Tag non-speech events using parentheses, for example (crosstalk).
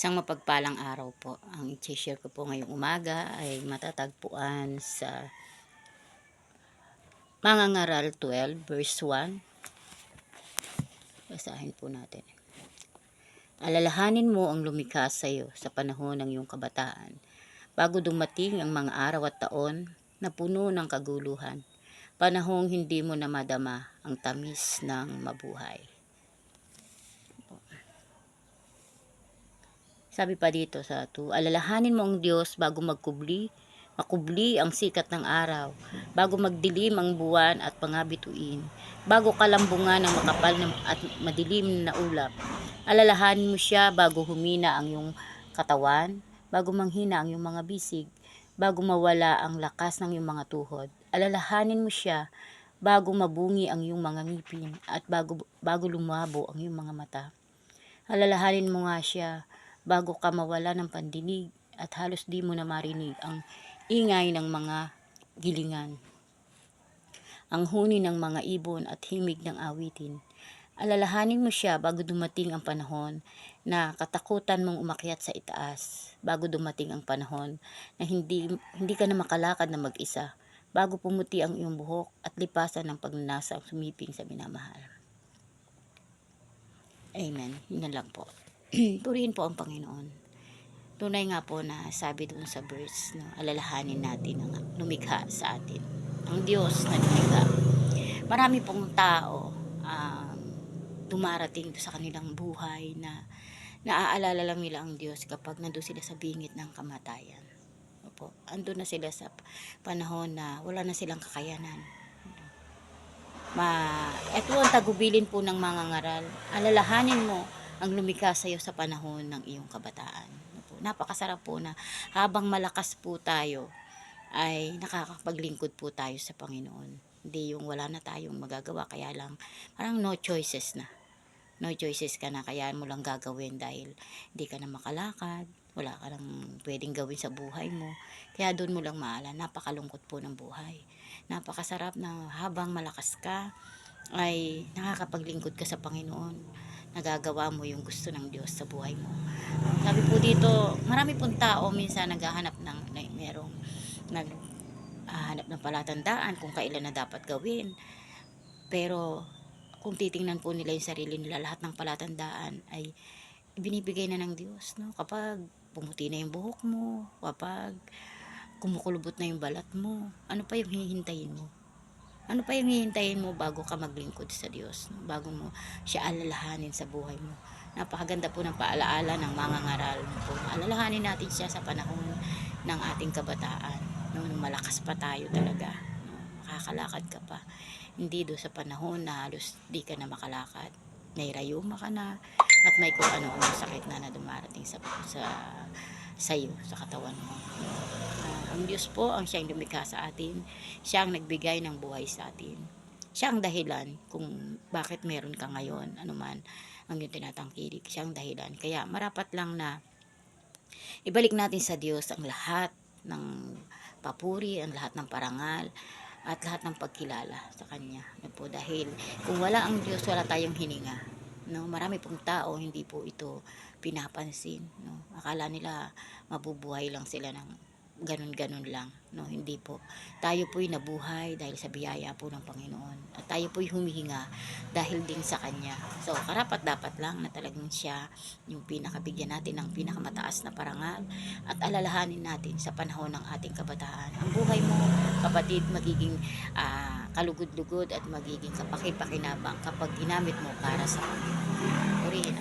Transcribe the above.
Isang mapagpalang araw po. Ang i-share ko po ngayong umaga ay matatagpuan sa Mangangaral 12 verse 1. Basahin po natin. Alalahanin mo ang lumikha sa iyo sa panahon ng iyong kabataan bago dumating ang mga araw at taon na puno ng kaguluhan. Panahong hindi mo na madama ang tamis ng mabuhay. Sabi pa dito sa 2, alalahanin mo ang Diyos bago magkubli, makubli ang sikat ng araw, bago magdilim ang buwan at mga bituin, bago kalambungan ang makapal at madilim na ulap. Alalahanin mo siya bago humina ang iyong katawan, bago manghina ang iyong mga bisig, bago mawala ang lakas ng iyong mga tuhod. Alalahanin mo siya bago mabungi ang iyong mga ngipin at bago, bago lumabo ang iyong mga mata. Alalahanin mo nga siya bago ka mawala ng pandinig at halos di mo na marinig ang ingay ng mga gilingan. Ang huni ng mga ibon at himig ng awitin. Alalahanin mo siya bago dumating ang panahon na katakutan mong umakyat sa itaas, bago dumating ang panahon na hindi, hindi ka na makalakad na mag-isa, bago pumuti ang iyong buhok at lipasan ng pagnanasa ang sumiping sa minamahal. Amen. Yun lang po. (clears throat) Purihin po ang Panginoon. Tunay nga po na sabi doon sa verse, no, alalahanin natin ang lumikha sa atin. Ang Diyos na lumikha. Marami pong tao um, dumarating sa kanilang buhay na naaalala lang nila ang Diyos kapag nandun sila sa bingit ng kamatayan. Opo, andun na sila sa panahon na wala na silang kakayanan. Ma, ito ang tagubilin po ng mga ngaral. Alalahanin mo ang lumikha sa iyo sa panahon ng iyong kabataan. Opo, Napakasarap po na habang malakas po tayo ay nakakapaglingkod po tayo sa Panginoon. Hindi yung wala na tayong magagawa kaya lang parang no choices na. No choices ka na kaya mo lang gagawin dahil hindi ka na makalakad, wala ka nang pwedeng gawin sa buhay mo. Kaya doon mo lang maala, napakalungkot po ng buhay. Napakasarap na habang malakas ka ay nakakapaglingkod ka sa Panginoon nagagawa mo yung gusto ng Diyos sa buhay mo. Sabi po dito, marami pong tao minsan naghahanap ng, na, merong nag hanap ng palatandaan kung kailan na dapat gawin. Pero kung titingnan po nila yung sarili nila, lahat ng palatandaan ay binibigay na ng Diyos. No? Kapag pumuti na yung buhok mo, kapag kumukulubot na yung balat mo, ano pa yung hihintayin mo? Ano pa yung hihintayin mo bago ka maglingkod sa Diyos? Bago mo siya alalahanin sa buhay mo. Napakaganda po ng paalaala ng mga ngaral po. Alalahanin natin siya sa panahon ng ating kabataan. Nung malakas pa tayo talaga. No? Makakalakad ka pa. Hindi do sa panahon na halos di ka na makalakad. Nairayuma ka na at may kung ano-ano sakit na na dumarating sa, sa sa iyo, sa katawan mo. Ang Diyos po ang siyang lumikha sa atin. Siya ang nagbigay ng buhay sa atin. Siya ang dahilan kung bakit meron ka ngayon, anuman ang yung tinatangkilik. Siya ang dahilan. Kaya marapat lang na ibalik natin sa Diyos ang lahat ng papuri, ang lahat ng parangal, at lahat ng pagkilala sa Kanya. Ano po, dahil kung wala ang Diyos, wala tayong hininga. No, marami pong tao hindi po ito pinapansin, no. Akala nila mabubuhay lang sila ng ganun-ganun lang, no, hindi po. Tayo po'y nabuhay dahil sa biyaya po ng Panginoon. At tayo po'y humihinga dahil din sa Kanya. So, karapat dapat lang na talagang siya yung pinakabigyan natin ng pinakamataas na parangal at alalahanin natin sa panahon ng ating kabataan. Ang buhay mo, kapatid, magiging ah, kalugod-lugod at magiging kapakipakinabang kapag ginamit mo para sa Panginoon. Purihin